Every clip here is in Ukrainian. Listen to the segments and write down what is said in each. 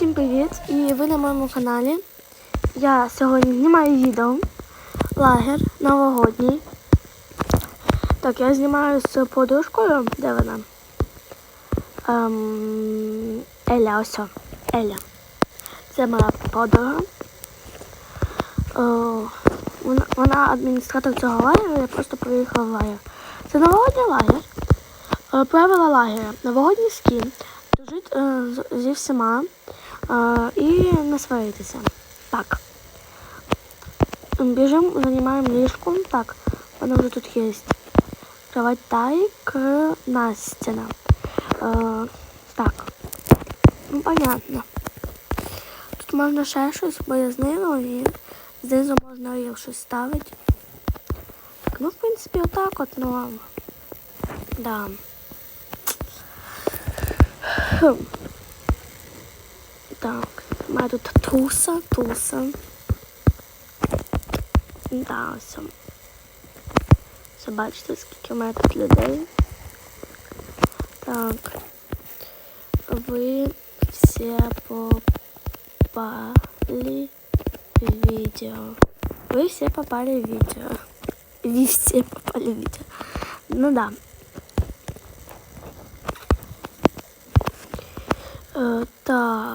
Всім привіт! І ви на моєму каналі. Я сьогодні знімаю відео лагер новогодній. Так, я знімаю з подружкою. Де вона? Ем, Еля, ось. Еля. Це моя подруга. О, вона, вона адміністратор цього лагеру, я просто приїхала в лагер. Це новогодній лагер. Е, Правила лагеря. Новогодній скін. Дружить е, зі всіма і не. Так. Біжимо, займаємо ліжку. Так, воно вже тут є. Кровать Тарик, е, Настіна. Е, так. Ну, понятно. Тут можна ще щось пояснило і знизу можна і щось ставити. Так, ну, в принципі, отак от, ну. Да. Так, мене тут туса, туса. Да, ось. Все бачите, скільки у мене тут людей. Так. Ви всі попали в видео. Вы все попали в видео. Вы все попали в видео. Ну да. Э, так.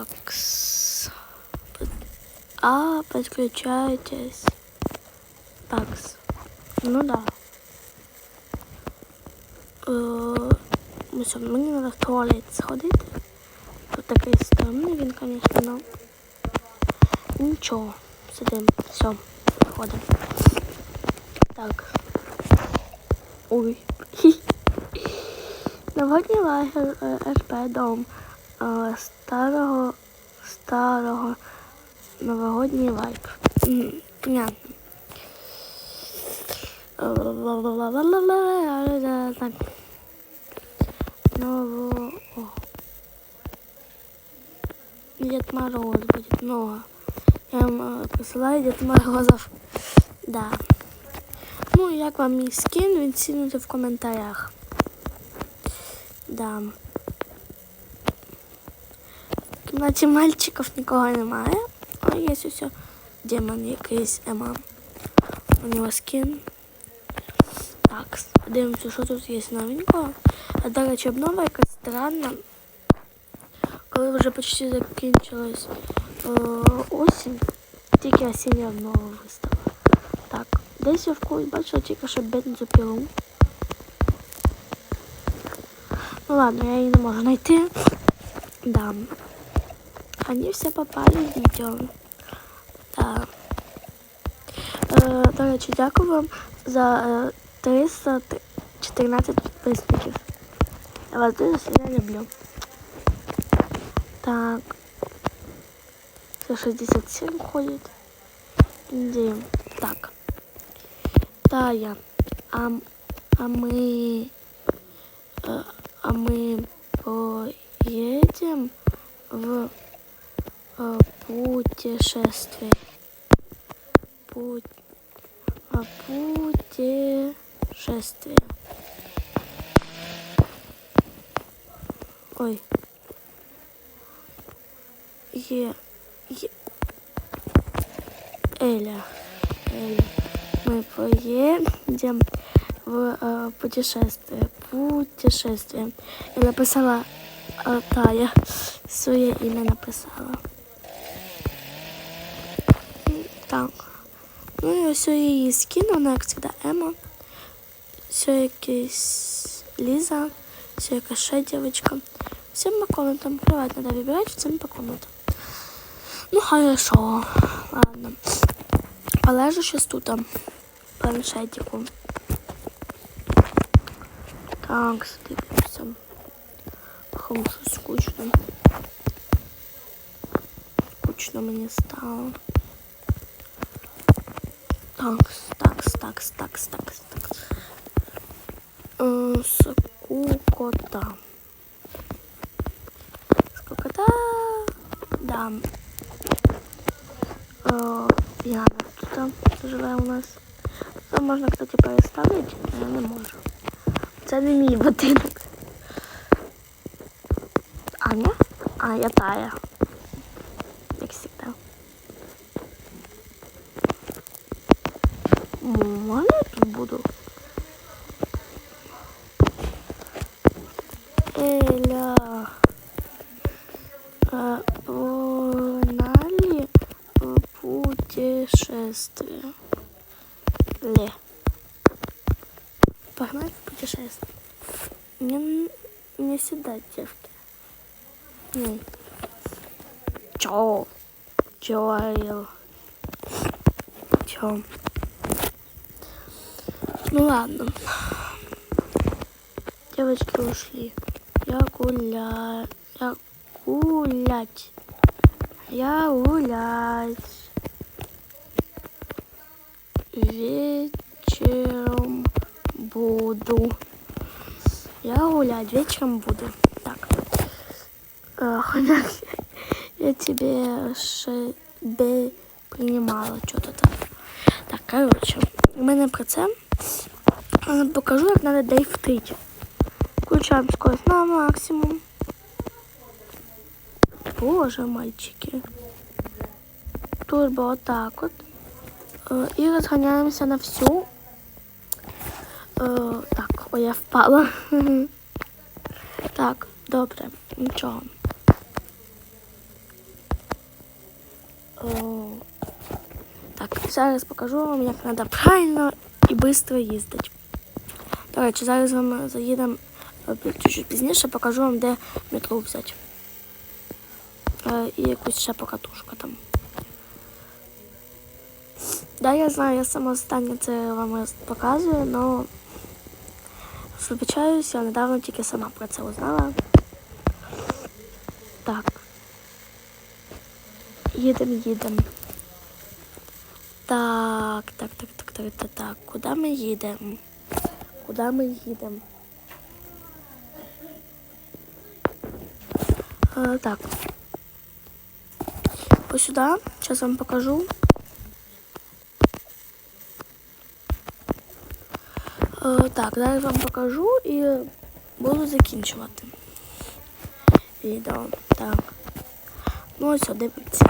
А, подключайтесь. Так. с- Ну да. Э, Ну що, мені треба в туалет сходити. Тут такий стрімний він, звісно, но нічого. Сидимо. Все, ходимо. Так. Ой. Новогодній лагер е, РП дом е, старого старого новогодній вайб. М, Понятно. Так. Ново... Дед Мороз будет много. Я вам э, посылаю Дед Морозов. Да. Ну, як вам мій скін, відцінуйте в коментарях. Да. В кімнаті мальчиків нікого немає. А є ось демон якийсь Ема. У нього скін. Так, дивимося, що тут є новенького. А до речі, обнова якась странна. Коли вже почти закінчилась е, осінь, тільки осіння обнова вистава. Так, десь я в когось бачила тільки що бензопілу. Ну ладно, я її не можу знайти. Да. Они все попали в відео. Да. Е, до речі, дякую вам за е, 314 підписників. Я вас дуже сильно люблю. Так. Це 67 ходить. Где? Так. Тая. А, м- а мы... э, а мы поедем в э, путешествие. Путь, а, путешествие. Ой. Е, е, Эля. Эля. Мы поедем в э, путешествие. Путешествие. Я написала э, Тая. Своє ім'я написала. М, Так. Ну і ось її скін, вона як завжди Ема. Все якийсь Ліза. Все якась ще дівчинка. Всем по комнатам. Кровать надо выбирать всем по комнатам. Ну хорошо. Ладно. Полежу сейчас тут. а, Планшетику. Так, дивимося. Хм, що скучно. Скучно мені стало. Такс, такс, такс, такс, такс, такс. Е, Скукота. Скукота. Да. Яна тут живе у нас. Це можна, кстати, переставити, але я не можу. Це не мій будинок. Аня? А, я Тая. Путешествие. Ле. Погнали в путешествие. Не, не сюда, девки. Не. Чё? Чё? Чё? Ну ладно. Девочки ушли. Я гуляю. Я гулять. Я гулять. Вечером буду. Я гулять вечером буду. Так. Э, хомяк, я тебе шебе принимала что-то там. Так, короче, у мене про це покажу, як треба дрифтить. Включаємо скорость на максимум. Боже, мальчики. Турбо отак от. Е, І розганяємося на всю. Е, Так, ой, я впала. Так, добре, нічого. Так, зараз покажу вам, як треба правильно і швидко їздити. До речі, зараз вам заїдемо е, чуть-чуть пізніше, покажу вам, де метро взяти. Е, І якусь ще покатушку там. Да, я знаю, я сама останнє це вам показую, але вибачаюсь, я недавно тільки сама про це узнала. Так. Їдемо, їдемо. Так, так, так, так, так, так, так. Куди ми їдемо? Куди ми їдемо? Е, так. Ось сюди. Зараз вам покажу. Так, зараз вам покажу і буду закінчувати відео. Так. Ну ось, дивіться.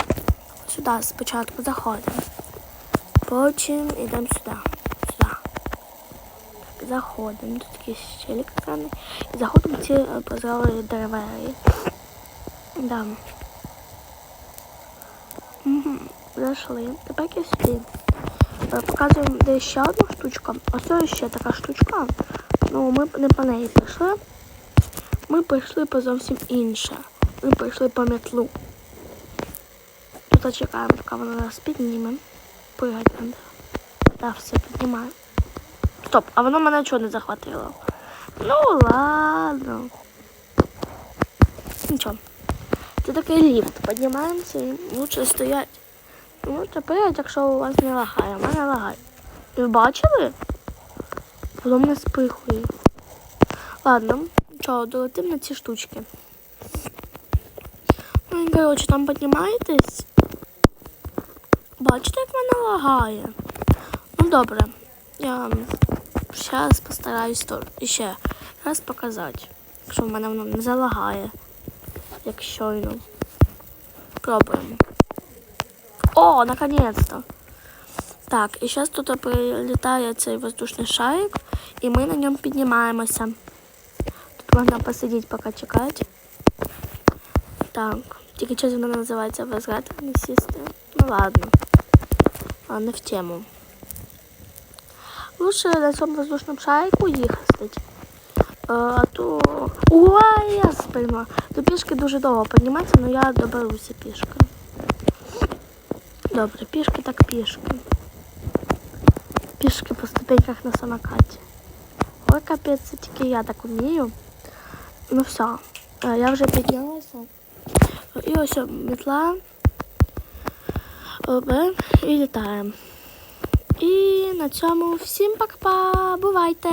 Сюди спочатку заходимо. Потім йдемо сюди. Сюди. Так, заходимо. Тут такі щелі екрани. І заходимо ці е, прозорі двері. Да. Угу. Зайшли. Тепер я сюди. Е, Показуємо, де ще одна штучка. Ось ще така штучка. Ну, ми не по неї пішли. Ми прийшли по зовсім інше. Ми прийшли по метлу. Тут чекаємо, поки вона нас підніме. Пригать треба. Так, все піднімаю. Стоп, а воно мене чого не захватило? Ну ладно. Нічого. Це такий ліфт. Піднімаємося і лучше стоять. Ну, тепер, якщо у вас не лагає, у мене лагає. Ви бачили? Воно мене спихує. Ладно, що, долетим на ці штучки. Ну, коротше, там піднімаєтесь. Бачите, як мене лагає? Ну, добре. Я вам зараз постараюсь ще раз показати. Якщо в мене воно не залагає. Як щойно. Пробуємо. О, наконец-то. Так, і зараз тут прилітає цей воздушний шарик, і ми на ньому піднімаємося. Тут можна посидіти, поки чекати. Так, тільки щось воно називається возврат, не сісти. Ну ладно. Ладно, в тему. Лучше на цьому воздушному шарику їхати. Е, А то... Ой, я сприймаю. До пішки дуже довго підніматися, але я доберуся пішки. Добре, пішки так пішки. Пішки по ступеньках на самокаті. Ой, капець, це тільки я так вмію. Ну все, Е, я вже піднялася. І ось метла. І літаємо. І на цьому всім пока-па. Бувайте!